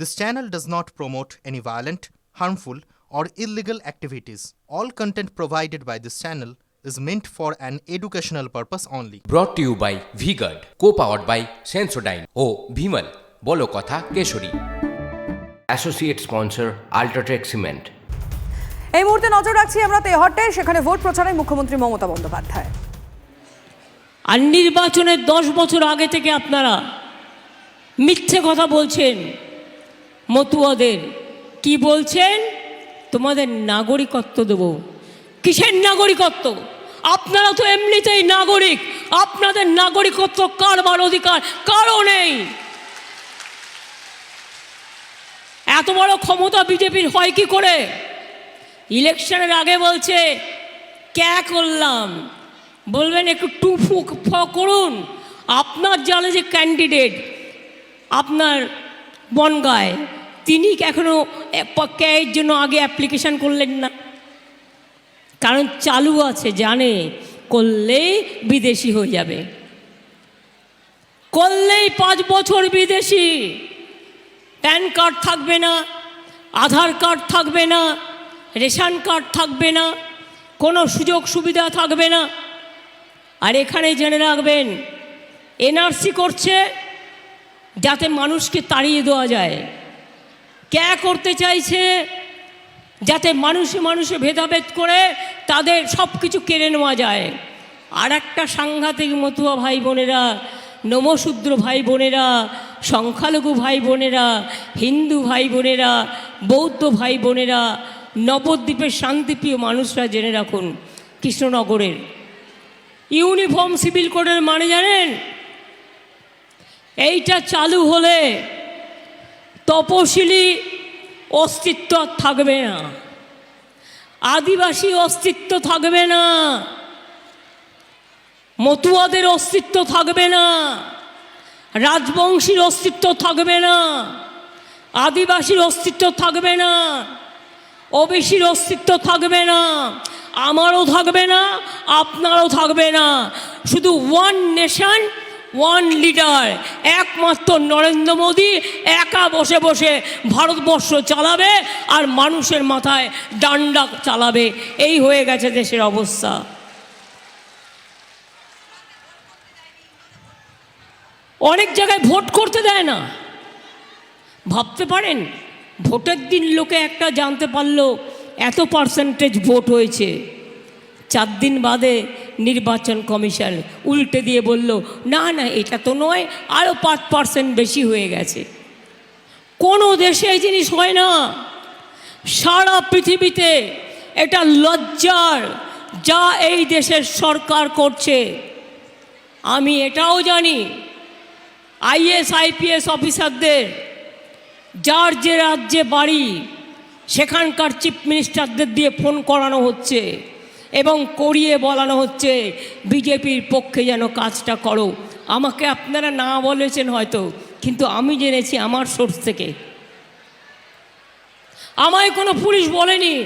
This channel does not promote any violent, harmful, or illegal activities. All content provided by this channel is meant for an educational purpose only. To you by V Guard co powered by Sensodyne ও ভিমল বলো কথা Kesari associate sponsor UltraTech cement এই মুহূর্তে নজর রাখছি আমরা তেহট্টে সেখানে vote প্রচারে মুখ্যমন্ত্রী মমতা বন্দ্যোপাধ্যায় আর নির্বাচনের দশ বছর আগে থেকে আপনারা মিথ্যে কথা বলছেন মতুয়াদের। কি বলছেন? তোমাদের নাগরিকত্ব দেব। কিসের নাগরিকত্ব? আপনারা তো এমনিতেই নাগরিক। আপনাদের নাগরিকত্ব কারবার অধিকার। কারও নেই। এত বড় ক্ষমতা বিজেপির হয় কি করে? ইলেকশনের আগে বলছে, ক্যা করলাম? বলবেন, একটু টু ফ করুন। আপনার জালে যে ক্যান্ডিডেট, আপনার বনগায় তিনি এখনও ক্যায়ের জন্য আগে অ্যাপ্লিকেশান করলেন না। কারণ চালু আছে, জানে করলেই বিদেশি হয়ে যাবে। করলেই পাঁচ বছর বিদেশি। প্যান কার্ড থাকবে না, আধার কার্ড থাকবে না, রেশন কার্ড থাকবে না, কোনো সুযোগ সুবিধা থাকবে না। আর এখানে জেনে রাখবেন, এনআরসি করছে যাতে মানুষকে তাড়িয়ে দেওয়া যায়। ক্যা করতে চাইছে? যাতে মানুষে মানুষে ভেদাভেদ করে তাদের সব কিছু কেড়ে নেওয়া যায়। আর একটা সাংঘাতিক মতুয়া ভাই বোনেরা, নমশূদ্র ভাই বোনেরা, সংখ্যালঘু ভাই বোনেরা, হিন্দু ভাই বোনেরা, বৌদ্ধ ভাই বোনেরা, নবদ্বীপের শান্তিপ্রিয় মানুষরা জেনে রাখুন, কৃষ্ণনগরের। ইউনিফর্ম সিভিল কোডের মানে জানেন? এইটা চালু হলে তপশিলি অস্তিত্ব থাকবে না। আদিবাসী অস্তিত্ব থাকবে না। মতুয়াদের অস্তিত্ব থাকবে না। রাজবংশীর অস্তিত্ব থাকবে না। আদিবাসীর অস্তিত্ব থাকবে না। ওবিসির অস্তিত্ব থাকবে না। আমারও থাকবে না, আপনারও থাকবে না। শুধু ওয়ান নেশন ওয়ান লিডার একমাত্র নরেন্দ্র মোদী একা বসে বসে ভারতবর্ষ চালাবে আর মানুষের মাথায় ডান্ডা চালাবে। এই হয়ে গেছে দেশের অবস্থা। অনেক জায়গায় ভোট করতে দেয় না। ভাবতে পারেন, ভোটের দিন লোকে একটা জানতে পারল এত পার্সেন্টেজ ভোট হয়েছে। চার দিন বাদে নির্বাচন কমিশন উল্টে দিয়ে বলল, না না, এটা তো নয় আরও পাঁচ পার্সেন্ট বেশি হয়ে গেছে। কোনো দেশে এই জিনিস হয় না। সারা পৃথিবীতে এটা লজ্জার, যা এই দেশের সরকার করছে। আমি এটাও জানি, আইএস, আইপিএস অফিসারদের, যার যে রাজ্যে বাড়ি, সেখানকার চিফ মিনিস্টারদের দিয়ে ফোন করানো হচ্ছে। এবং করিয়ে বলানো হচ্ছে, বিজেপির পক্ষে যেন কাজটা করো। আমাকে আপনারা না বলেছেন হয়তো, কিন্তু আমি জেনেছি আমার সোর্স থেকে। আমায় কোনো পুলিশ বলেনি,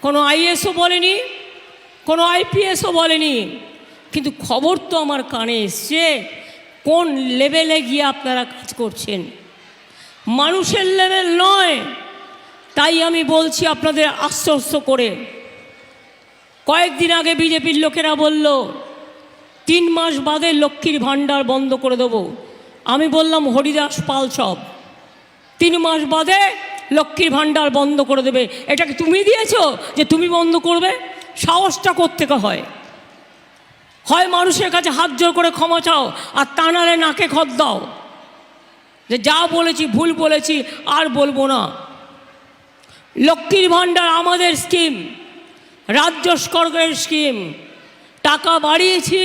কোনো আইএসও বলেনি, কোনো আইপিএসও বলেনি, কিন্তু খবর তো আমার কানে এসছে, কোন লেভেলে গিয়ে আপনারা কাজ করছেন। মানুষের লেভেল নয়, তাই আমি বলছি আপনাদের আশ্বস্ত করে। কয়েকদিন আগে বিজেপির লোকেরা বলল, তিন মাস বাদে লক্ষ্মীর ভাণ্ডার বন্ধ করে দেবো। আমি বললাম, হরিদাস পাল সব। তিন মাস বাদে লক্ষ্মীর ভাণ্ডার বন্ধ করে দেবে। এটা কি তুমি দিয়েছ যে তুমি বন্ধ করবে? সাহসটা কোত্থেকে হয়? হয় মানুষের কাছে হাত জোর করে ক্ষমা চাও, আর তা নাহলে নাকে খত দাও। যে যা বলেছি, ভুল বলেছি, আর বলব না। লক্ষ্মীর ভাণ্ডার আমাদের স্কিম রাজ্য সরকারের স্কিম। টাকা বাড়িয়েছি,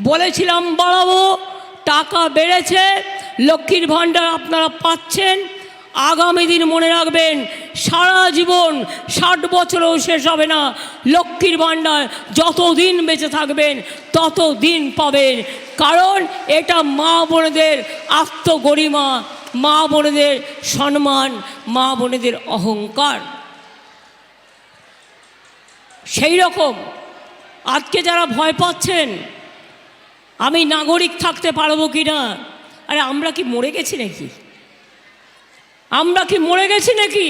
বলেছিলাম বাড়াবো, টাকা বেড়েছে, লক্ষ্মীর ভাণ্ডার আপনারা পাচ্ছেন, আগামী দিন মনে রাখবেন, সারা জীবন ষাট বছরেও শেষ হবে না, লক্ষ্মীর ভাণ্ডার যতদিন বেঁচে থাকবেন তত দিন পাবেন। কারণ এটা মা বোনেদের আত্মগরিমা, মা বোনেদের সম্মান, মা বোনেদের অহংকার। সেই রকম। আজকে যারা ভয় পাচ্ছেন, আমি নাগরিক থাকতে পারব কি না আরে, আমরা কি মরে গেছি নাকি? আমরা কি মরে গেছি নাকি?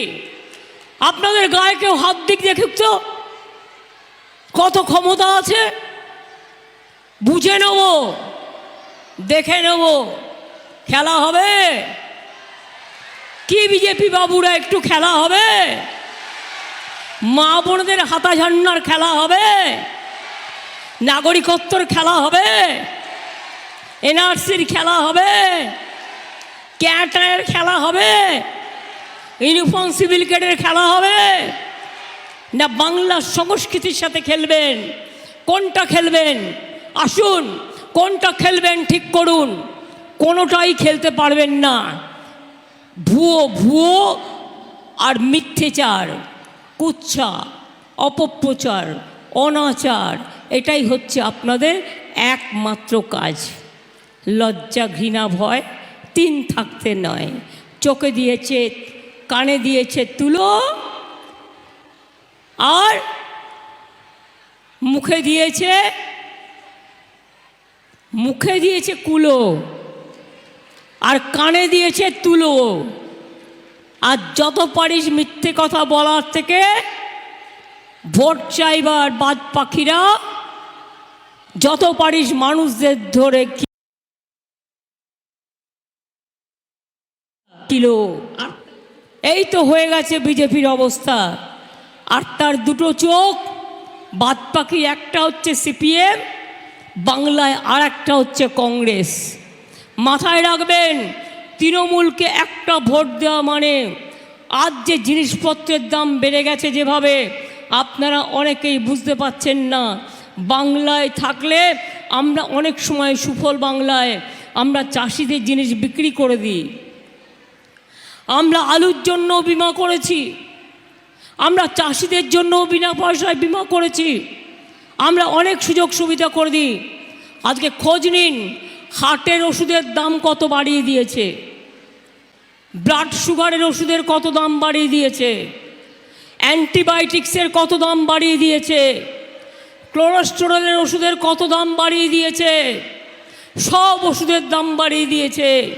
আপনাদের গায়ে কেউ হাত দিক দেখুক তো? কত ক্ষমতা আছে? বুঝে নেব। দেখে নেব। খেলা হবে? কি বিজেপি বাবুরা, একটু খেলা হবে? মা বোনদের হাতা ঝান্নার খেলা হবে। নাগরিকত্বর খেলা হবে। এনআরসির খেলা হবে। ক্যাটারের খেলা হবে। ইউনিফর্ম সিভিল কোডের খেলা হবে। না, বাংলা সংস্কৃতির সাথে খেলবেন। কোনটা খেলবেন? আসুন, কোনটা খেলবেন ঠিক করুন। কোনোটাই খেলতে পারবেন না। ভুয়ো ভুয়ো আর মিথ্যেচার। কুচ্ছা, অপপ্রচার, অনাচার, এটাই হচ্ছে আপনাদের একমাত্র কাজ। লজ্জা, ঘৃণা, ভয়, তিন থাকতে নয়। চোখে দিয়েছে, কানে দিয়েছে তুলো, আর মুখে দিয়েছে মুখে দিয়েছে কুলো, আর কানে দিয়েছে তুলো। আর যত পারিস মিথ্যে কথা বলার থেকে ভোট চাইবার বাদ পাখিরা, যত পারিস মানুষদের ধরে কিলো। এই তো হয়ে গেছে বিজেপির অবস্থা। আর তার দুটো চোখ, বাদ পাখি একটা হচ্ছে সিপিএম, বাংলায় আর একটা হচ্ছে কংগ্রেস। মাথায় রাখবেন তৃণমূলকে একটা ভোট দেওয়া মানে আজ যে জিনিসপত্রের দাম বেড়ে গেছে যেভাবে, আপনারা অনেকেই বুঝতে পাচ্ছেন না। বাংলায় থাকলে আমরা অনেক সময় সুফল বাংলায় আমরা চাষিদের জিনিস বিক্রি করে দিই। আমরা আলুর জন্য বিমা করেছি। আমরা চাষিদের জন্য বিনা পয়সায় বিমা করেছি। আমরা অনেক সুযোগ সুবিধা করে দিই। আজকে খোঁজ নিন হার্টের ওষুধের দাম কত বাড়িয়ে দিয়েছে। ব্লাড সুগারের ওষুধের কত দাম বাড়িয়ে দিয়েছে? অ্যান্টিবায়োটিক্সের কত দাম বাড়িয়ে দিয়েছে? ক্লোরোস্টোরলের ওষুধের কত দাম বাড়িয়ে দিয়েছে? সব ওষুধের দাম বাড়িয়ে দিয়েছে।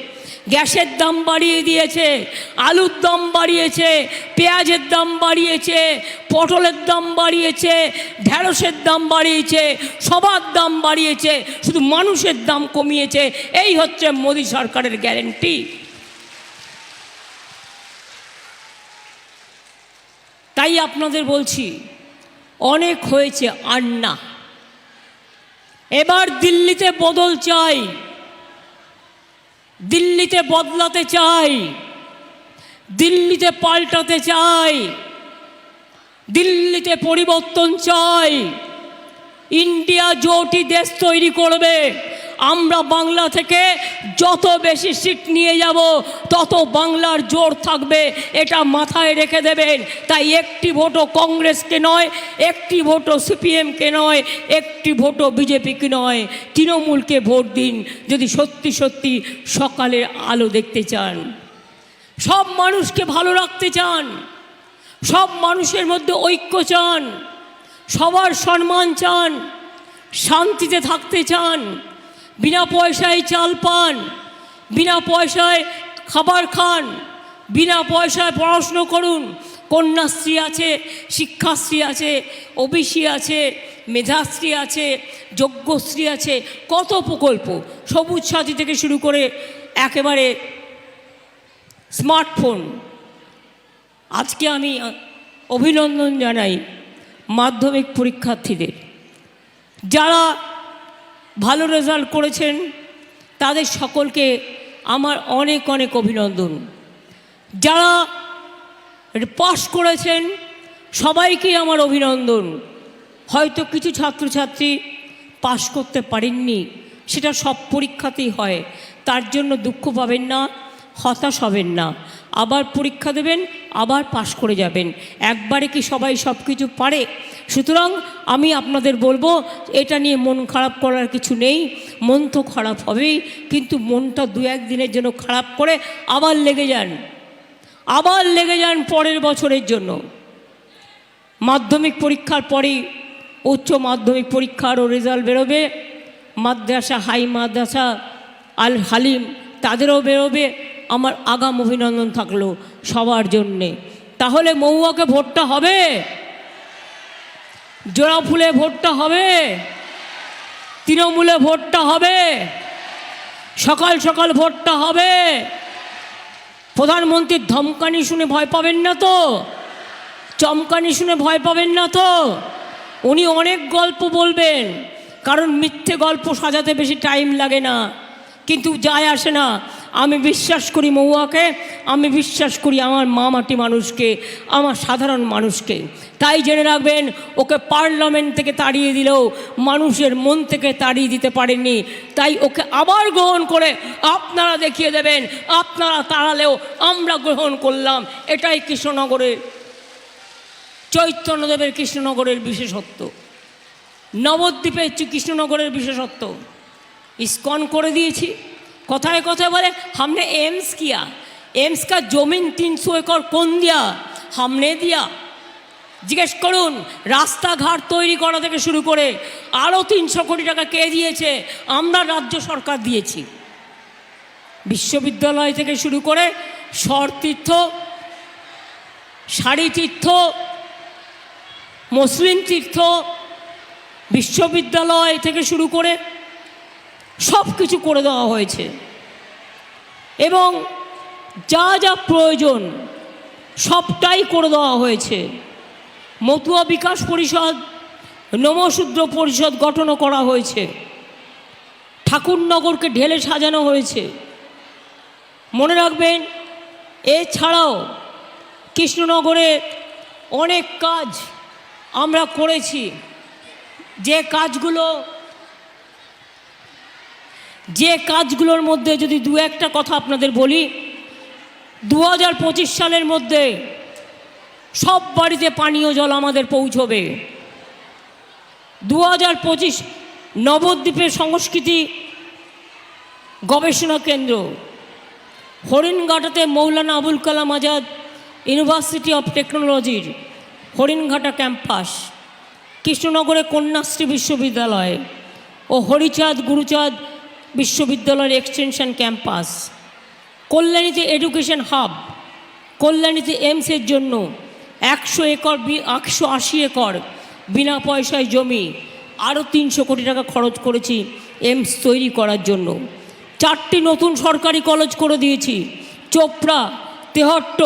গ্যাসের দাম বাড়িয়ে দিয়েছে। আলুর দাম বাড়িয়েছে। পেঁয়াজের দাম বাড়িয়েছে। পটলের দাম বাড়িয়েছে। ঢেঁড়সের দাম বাড়িয়েছে। সবার দাম বাড়িয়েছে। শুধু মানুষের দাম কমিয়েছে। এই হচ্ছে মোদী সরকারের গ্যারেন্টি তাই আপনাদের বলছি, অনেক হয়েছে আর না এবার দিল্লিতে বদল চাই, দিল্লিতে বদলাতে চাই, দিল্লিতে পাল্টাতে চাই, দিল্লিতে পরিবর্তন চাই, ইন্ডিয়া জোটি দেশ তৈরি করবে। আমরা বাংলা থেকে যত বেশি সিট নিয়ে যাব, তত বাংলার জোর থাকবে, এটা মাথায় রেখে দেবেন। তাই একটি ভোটও কংগ্রেসকে নয়, একটি ভোটও সিপিএমকে নয়, একটি ভোটও বিজেপিকে নয়। তৃণমূলকে ভোট দিন, যদি সত্যি সত্যি সকালের আলো দেখতে চান। সব মানুষকে ভালো রাখতে চান। সব মানুষের মধ্যে ঐক্য চান। সবার সম্মান চান। শান্তিতে থাকতে চান। বিনা পয়সায় চাল পান, বিনা পয়সায় খাবার খান, বিনা পয়সায় পড়াশুনো করুন। কন্যাশ্রী আছে, শিক্ষাশ্রী আছে, ওবিসি আছে, মেধাশ্রী আছে, যজ্ঞশ্রী আছে, কত প্রকল্প। সবুজ সাথী থেকে শুরু করে একেবারে স্মার্টফোন। আজকে আমি অভিনন্দন জানাই মাধ্যমিক পরীক্ষার্থীদের। যারা ভালো রেজাল্ট করেছেন। তাদের সকলকে আমার অনেক অনেক অভিনন্দন। যারা পাশ করেছেন, সবাইকে আমার অভিনন্দন। হয়তো কিছু ছাত্রছাত্রী পাশ করতে পারেননি, সেটা সব পরীক্ষাতেই হয়। তার জন্য দুঃখ পাবেন না। হতাশ হবেন না। আবার পরীক্ষা দেবেন, আবার পাশ করে যাবেন। একবারে কি সবাই সব কিছু পারে? সুতরাং আমি আপনাদের বলব, এটা নিয়ে মন খারাপ করার কিছু নেই। মন তো খারাপ হবেই, কিন্তু মনটা দু একদিনের জন্য খারাপ করে আবার লেগে যান। আবার লেগে যান পরের বছরের জন্য। মাধ্যমিক পরীক্ষার পরেই উচ্চ মাধ্যমিক পরীক্ষারও রেজাল্ট বেরোবে। মাদ্রাসা, হাই মাদ্রাসা, আল হালিম তাদেরও বেরোবে। আমার আগাম অভিনন্দন থাকল সবার জন্যে। তাহলে মৌয়াকে ভোটটা হবে? জোড়া ফুলে ভোটটা হবে? তৃণমূলে ভোটটা হবে? সকাল সকাল ভোটটা হবে? প্রধানমন্ত্রীর ধমকানি শুনে ভয় পাবেন না তো? চমকানি শুনে ভয় পাবেন না তো? উনি অনেক গল্প বলবেন, কারণ মিথ্যে গল্প সাজাতে বেশি টাইম লাগে না। কিন্তু যায় আসে না। আমি বিশ্বাস করি মহুয়াকে, আমি বিশ্বাস করি আমার মা মাটি মানুষকে, আমার সাধারণ মানুষকে। তাই জেনে রাখবেন, ওকে পার্লামেন্ট থেকে তাড়িয়ে দিলেও মানুষের মন থেকে তাড়িয়ে দিতে পারেননি। তাই ওকে আবার গ্রহণ করে আপনারা দেখিয়ে দেবেন, আপনারা তাড়ালেও আমরা গ্রহণ করলাম। এটাই কৃষ্ণনগরের, চৈতন্যদেবের কৃষ্ণনগরের বিশেষত্ব। নবদ্বীপের কৃষ্ণনগরের বিশেষত্ব। ইস্কন করে দিয়েছি কথায় কথায় বলে हमने एम्स किया एम्स का जमीन तीन सौ एकड़ কোন দিয়া हमने दिया জিজ্ঞেস করুন রাস্তাঘাট তৈরি করা থেকে শুরু করে আরও তিনশো কোটি টাকা কে দিয়েছে আমরা রাজ্য সরকার দিয়েছি বিশ্ববিদ্যালয় থেকে শুরু করে স্বরতীর্থ শাড়ি তীর্থ মুসলিম তীর্থ বিশ্ববিদ্যালয় থেকে শুরু করে সব কিছু করে দেওয়া হয়েছে। এবং যা যা প্রয়োজন সবটাই করে দেওয়া হয়েছে। মতুয়া বিকাশ পরিষদ নমশূদ্র পরিষদ গঠনও করা হয়েছে। ঠাকুরনগরকে ঢেলে সাজানো হয়েছে। মনে রাখবেন, এছাড়াও কৃষ্ণনগরে অনেক কাজ আমরা করেছি। যে কাজগুলো যে কাজগুলোর মধ্যে যদি দু একটা কথা আপনাদের বলি দু হাজার পঁচিশ সালের মধ্যে সব বাড়িতে পানীয় জল আমাদের পৌঁছবে। দু হাজার পঁচিশ নবদ্বীপের সংস্কৃতি গবেষণা কেন্দ্র, হরিণঘাটাতে মৌলানা আবুল কালাম আজাদ ইউনিভার্সিটি অফ টেকনোলজির হরিণঘাটা ক্যাম্পাস, কৃষ্ণনগরে কন্যাশ্রী বিশ্ববিদ্যালয় ও হরিচাঁদ, গুরুচাঁদ বিশ্ববিদ্যালয়ের এক্সটেনশন ক্যাম্পাস কল্যাণীতে এডুকেশন হাব কল্যাণীতে এমসের জন্য একশো একর একশো আশি একর বিনা পয়সায় জমি আরও তিনশো কোটি টাকা খরচ করেছি এমস তৈরি করার জন্য। চারটি নতুন সরকারি কলেজ করে দিয়েছি, চোপড়া, তেহট্ট,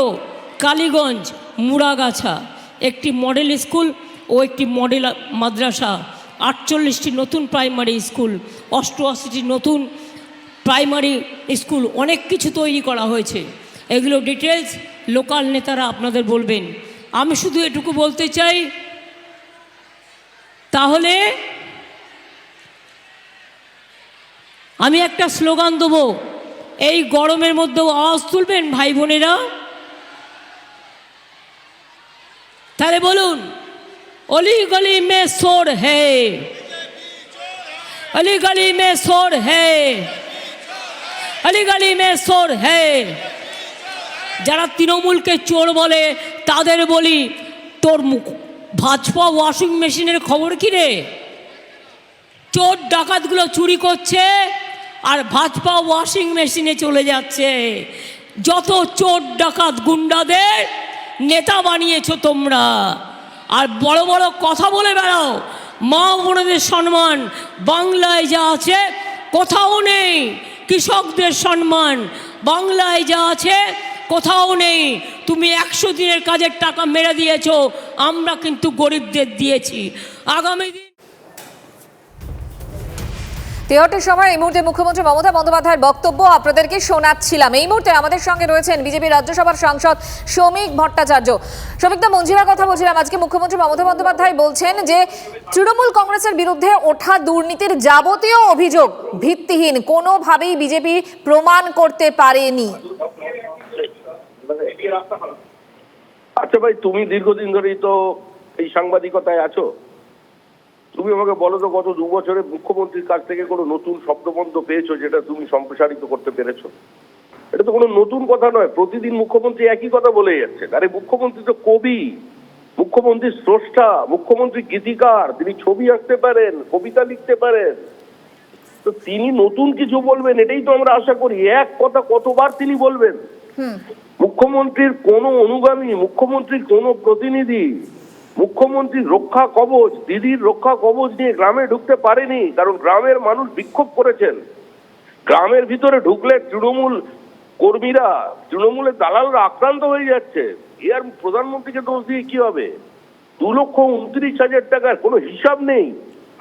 কালীগঞ্জ, মুড়াগাছা। একটি মডেল স্কুল ও একটি মডেল মাদ্রাসা। আটচল্লিশটি নতুন প্রাইমারি স্কুল, অষ্টআশিটি নতুন প্রাইমারি স্কুল, অনেক কিছু তৈরি করা হয়েছে। এগুলো ডিটেলস লোকাল নেতারা আপনাদের বলবেন। আমি শুধু এটুকু বলতে চাই, তাহলে আমি একটা স্লোগান দেবো, এই গরমের মধ্যেও আওয়াজ তুলবেন ভাই বোনেরা? তাহলে বলুন অলি গলি মে সোর হে अली गली में शोर है अली गली में शोर है যারা তৃণমূলকে চোর বলে তাদের বলি তোর মুখ ভাজপা ওয়াশিং মেশিনের খবর কি রে চোর ডাকাতগুলো চুরি করছে আর ভাজপা ওয়াশিং মেশিনে চলে যাচ্ছে যত চোর ডাকাত গুন্ডাদের নেতা বানিয়েছো তোমরা আর বড় বড় কথা বলে বেড়াও। মা বোনদের সম্মান। বাংলায় যা আছে, কোথাও নেই। কৃষকদের সম্মান। বাংলায় যা আছে, কোথাও নেই। তুমি একশো দিনের কাজের টাকা মেরে দিয়েছ। আমরা কিন্তু গরিবদের দিয়েছি। আগামী দিন তেহটের সভায় এই মুহূর্তে মুখ্যমন্ত্রী মমতা বন্দ্যোপাধ্যায়ের বক্তব্য আপনাদেরকে শোনাচ্ছিলাম। এই মুহূর্তে আমাদের সঙ্গে রয়েছেন বিজেপি রাজ্যসভার সাংসদ শ্রমিক ভট্টাচার্য। শ্রমিকদা মঞ্জিরার কথা বলছিলাম, আজকে মুখ্যমন্ত্রী মমতা বন্দ্যোপাধ্যায় বলছেন যে, তৃণমূল কংগ্রেসের বিরুদ্ধে ওঠা দুর্নীতির যাবতীয় অভিযোগ ভিত্তিহীন, কোনোভাবেই বিজেপি প্রমাণ করতে পারেনি। আচ্ছা ভাই, তুমি দীর্ঘদিন ধরেই তো এই সাংবাদিকতায় আছো। তুমি আমাকে বলো তো গত দু বছরে মুখ্যমন্ত্রীর কাছ থেকে কোনো নতুন শব্দবন্ধ পেয়েছ যেটা তুমি সম্প্রসারিত করতে পেরেছ? এটা তো কোনো নতুন কথা নয় প্রতিদিন মুখ্যমন্ত্রী একই কথা বলে যাচ্ছেন। আরে মুখ্যমন্ত্রী তো কবি মুখ্যমন্ত্রী স্রষ্টা মুখ্যমন্ত্রী গীতিকার তিনি ছবি আঁকতে পারেন কবিতা লিখতে পারেন। তো তিনি নতুন কিছু বলবেন এটাই তো আমরা আশা করি। এক কথা কতবার তিনি বলবেন মুখ্যমন্ত্রীর কোনো অনুগামী মুখ্যমন্ত্রীর কোনো প্রতিনিধি মুখ্যমন্ত্রীর রক্ষা কবচ, দিদির রক্ষা কবচ নিয়ে গ্রামে ঢুকতে পারেনি, কারণ গ্রামের মানুষ বিক্ষোভ করেছেন। গ্রামের ভিতরে ঢুকলে তৃণমূল কর্মীরা, তৃণমূলের দালালরা আক্রান্ত হয়ে যাচ্ছে। এ আর প্রধানমন্ত্রীকে দোষ দিয়ে কি হবে? দু লক্ষ উনত্রিশ হাজার টাকার কোনো হিসাব নেই।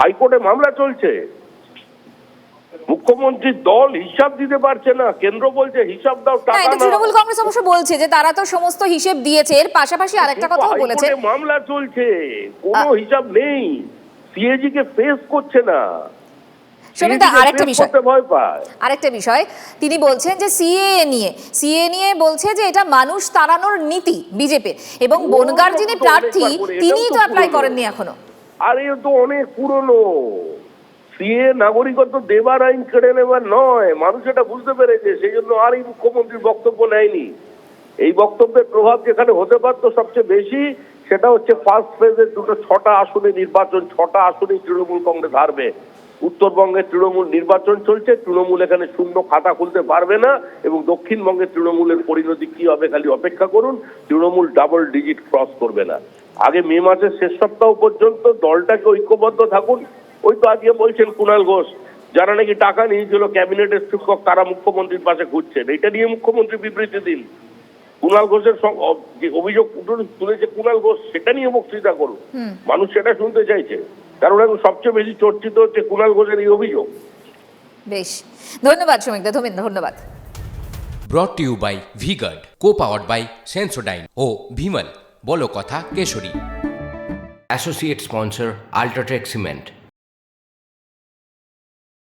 হাইকোর্টে মামলা চলছে। মুখ্যমন্ত্রীর দল হিসাব দিতে পারছে না। কেন্দ্র বলছে হিসাব দাও টাকা এটা তৃণমূল কংগ্রেস অবশ্য বলছে যে তারা তো সমস্ত হিসেব দিয়েছে এর পাশাপাশি আরেকটা কথাও বলেছে। মামলা চলছে। কোনো হিসাব নেই। সিএজি কে ফেস করছে না। সমিতা আরেকটা বিষয়। করতে ভয় পায়। আরেকটা বিষয় তিনি বলছেন যে সিএএ নিয়ে সিএ নিয়ে বলছে যে এটা মানুষ তাড়ানোর নীতি বিজেপির এবং বনগার যিনি প্রার্থী তিনিই তো অ্যাপ্লাই করেননি এখনও। আর তো অনেক পুরনো। সিএ নাগরিকত্ব দেবার আইন কেড়ে নেবার নয়। মানুষ এটা বুঝতে পেরেছে সেই জন্য আর এই মুখ্যমন্ত্রীর বক্তব্য নেয়নি। এই বক্তব্যের প্রভাব যেখানে হতে পারতো সবচেয়ে বেশি, সেটা হচ্ছে ফার্স্ট ফেজের দুটো ছটা আসনে নির্বাচন, ছটা আসনেই তৃণমূল কংগ্রেস হারবে। উত্তরবঙ্গে তৃণমূল নির্বাচন চলছে, তৃণমূল এখানে শূন্য খাতা খুলতে পারবে না, এবং দক্ষিণবঙ্গে তৃণমূলের পরিণতি কি হবে খালি অপেক্ষা করুন, তৃণমূল ডাবল ডিজিট ক্রস করবে না। আগে মে মাসের শেষ সপ্তাহ পর্যন্ত দলটাকে ঐক্যবদ্ধ থাকুন ওই তো আজকে বলছেন কুণাল ঘোষ যারা নাকি টাকা নিয়েছিল ক্যাবিনেটের শিক্ষক তারা মুখ্যমন্ত্রীর পাশে ঘুরছেন। এটা নিয়ে মুখ্যমন্ত্রী বিবৃতি দিন। কুণাল ঘোষের যে অভিযোগ তুলেছে কুণাল ঘোষ সেটা নিয়ে বক্তৃতা করুন। মানুষ সেটা শুনতে চাইছে। কারণ এখন সবচেয়ে বেশি চর্চিত হচ্ছে কুণাল ঘোষের এই অভিযোগ। বেশ। ধন্যবাদ শ্রমিকদা ধন্যবাদ। Brought to you by V Guard co powered by Sensodyne ও ভিমল বলো কথা Kesari. Associate sponsor UltraTech cement